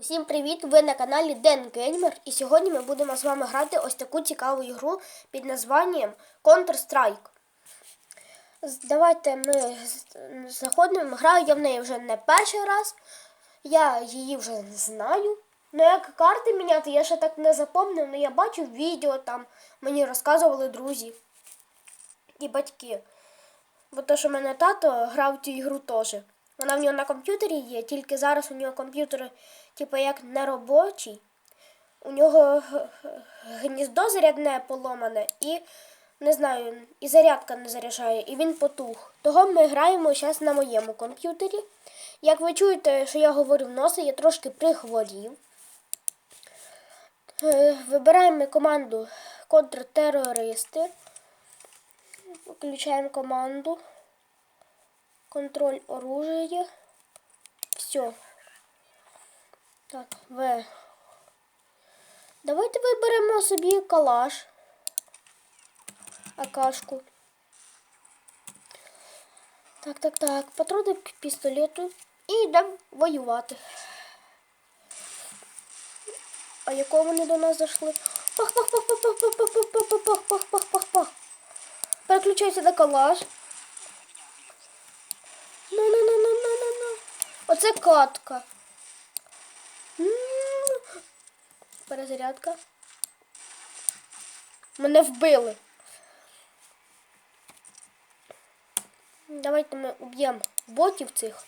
Усім привіт! Ви на каналі Ден Геймер і сьогодні ми будемо з вами грати ось таку цікаву ігру під названням Counter-Strike. Давайте ми заходимо. Граю я в неї вже не перший раз. Я її вже знаю. Ну як карти міняти, я ще так не запомнив, але я бачив відео там, мені розказували друзі і батьки. Бо то, що в мене тато грав цю ігру теж. Вона в нього на комп'ютері є, тільки зараз у нього комп'ютер, типу, як не робочий. У нього гніздо зарядне поломане і не знаю, і зарядка не заряджає, і він потух. Того ми граємо зараз на моєму комп'ютері. Як ви чуєте, що я говорю в носи, я трошки прихворів. Е, Вибираємо команду контртерористи. Включаємо команду. Контроль оружия. Все. Так, В. Давайте виберемо собі калаш. Акашку. Так, так, так. Патрони к пістолету. І йдемо воювати. А якого вони до нас зайшли? Пах, пах, пах, пах, пах, пах, пах, пах, пах, пах, пах, пах, пах, пах. Переключайся на калаш. Ну, ну, ну, ну, ну, ну, ну. Оце катка. Перезарядка. Мене вбили. Давайте ми уб'ємо ботів цих.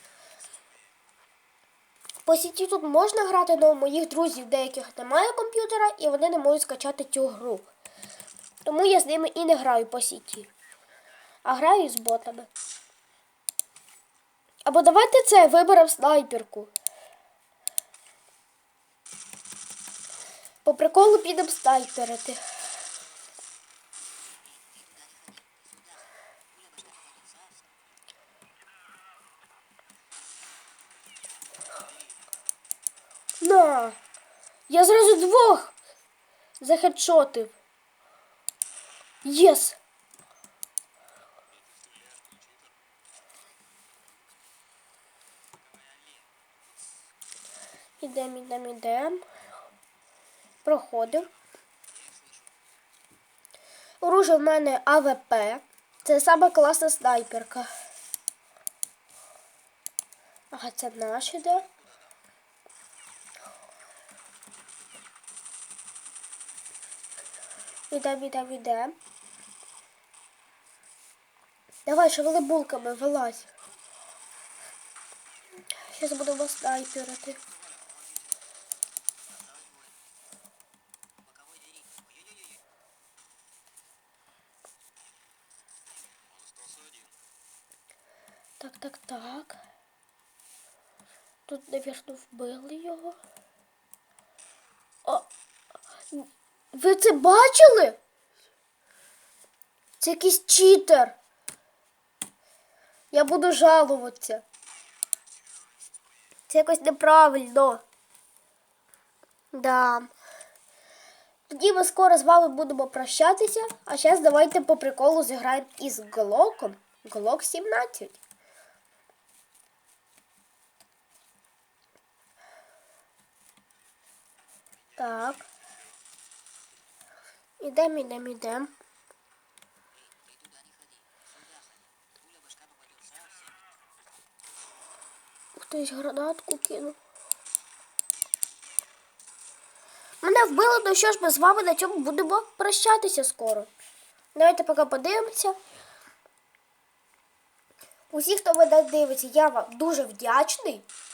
По сіті тут можна грати, але у моїх друзів деяких немає комп'ютера і вони не можуть скачати цю гру. Тому я з ними і не граю по сіті. А граю з ботами. Або давайте це виберемо снайперку. По приколу підемо снайперити. На! Я зразу двох захедшотив. Єс! Ідемо, ідемо, ідемо. Проходимо. Оружие в мене АВП. Це сама класна снайперка. Ага, це наш іде. Ідемо, ідемо, ідемо. Давай, шевели булками, вилазь. Зараз будемо снайперити. Так, так, так. Тут, навірно, вбили його. О! Ви це бачили? Це якийсь читер. Я буду жалуватися. Це якось неправильно. Да. Тоді ми скоро з вами будемо прощатися, а зараз давайте по приколу зіграємо із Глоком. Глок 17. Так. Ідем, ідем, ідем. Хтось гранатку кинув. Мене вбило, ну що ж ми з вами на цьому будемо прощатися скоро. Давайте поки подивимося. Усі, хто мене дивиться, я вам дуже вдячний.